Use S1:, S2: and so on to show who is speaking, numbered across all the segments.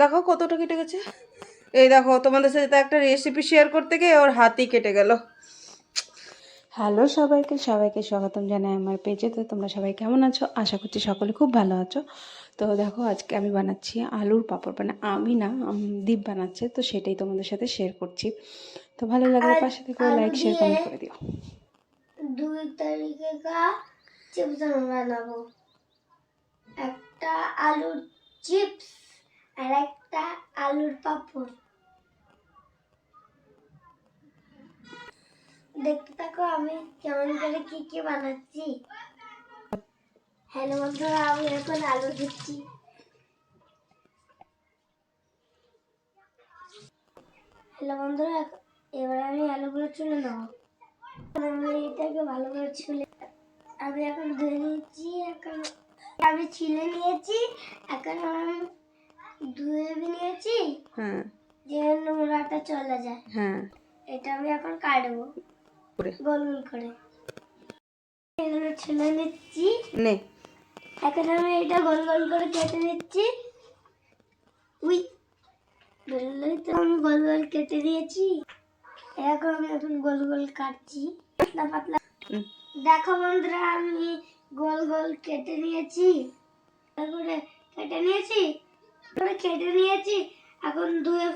S1: দেখো কতটা কেটে গেছে। এই দেখো তোমাদের সাথে একটা রেসিপি শেয়ার করতে গিয়ে ওর হাতই কেটে গেল। হ্যালো সবাইকে সবাইকে স্বাগতম জানাই আমার পেজে তো তোমরা সবাই কেমন আছো? আশা করছি সকলে খুব ভালো আছো। তো দেখো আজকে আমি বানাচ্ছি আলুর পাঁপড়। মানে আমি না দীপ বানাচ্ছে তো সেটাই তোমাদের সাথে শেয়ার করছি। তো ভালো লাগলে পাশে থেকে লাইক শেয়ার কমেন্ট করে দিও।
S2: দুই তারিখে চিপস বানাবো। একটা আলুর চিপস আর একটা আলুর পাপড়। দেখতে থাকো আমি কেমন করে কি কি বানাচ্ছি। হ্যালো বন্ধুরা, আমি এখন আলু দিচ্ছি হ্যালো বন্ধুরা, এবার আমি আলুগুলো চুলে নেব। আমি এটাকে ভালো করে ছুলে আমি এখন ধুয়ে নিয়েছি এখন আমি ছিলে নিয়েছি, এখন আমি ধুয়ে নিয়েছি
S1: হ্যাঁ।
S2: যে নোংরাটা চলে যায়।
S1: হ্যাঁ।
S2: এটা আমি এখন কাটবো। গোল গোল করে। এগুলো ছুলে নিচ্ছি।
S1: নে।
S2: এখন আমি এটা গোল গোল করে কেটে নিচ্ছি। উই। বললেই তো আমি গোল গোল কেটে দিয়েছি। এখন আমি এখন গোল গোল কাটছি। পাতলা পাতলা। দেখো বন্ধুরা আমি গোল গোল কেটে নিয়েছি। তারপরে কেটে নিয়েছি। কেটে নিয়েছি। এখন ধুয়ে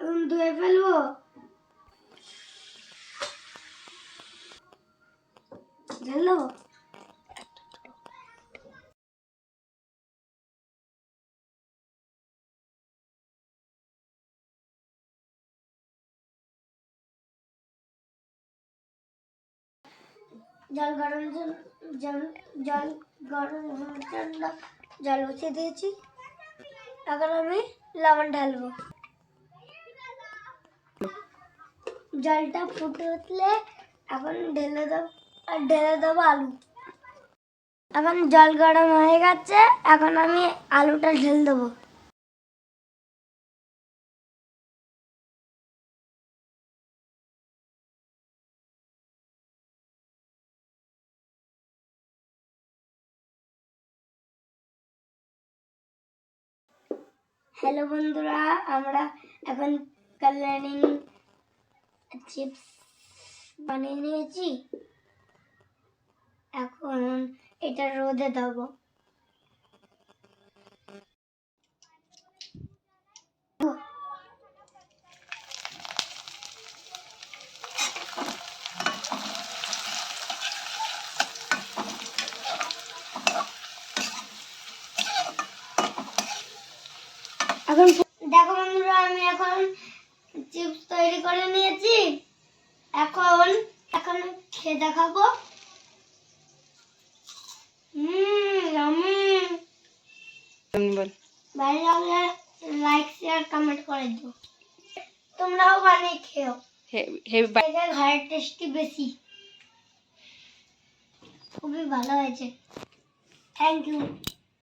S2: এখন ধুয়ে ফেলব। ঢেলো জল গরম জল জল জল গরম জন্য জল বসিয়ে দিয়েছি। এখন আমি লবণ ঢালবো। জলটা ফুটে উঠলে এখন ঢেলে দেবো আর ঢেলে দেবো আলু। এখন জল গরম হয়ে গেছে, এখন আমি আলুটা ঢেলে দেবো। হ্যালো বন্ধুরা আমরা এখন কালারিং চিপস বানিয়ে নিয়েছি। এখন এটা রোদে দেবো। এখন দেখো বন্ধুরা আমি এখন চিপস তৈরি করে নিয়েছি। এখন এখন খেয়ে দেখাবো। ভালো লাগলে লাইক শেয়ার কমেন্ট করে দিও। তোমরাও বানিয়ে খেও। ঘরের টেস্টি বেশি। খুবই ভালো হয়েছে। Thank you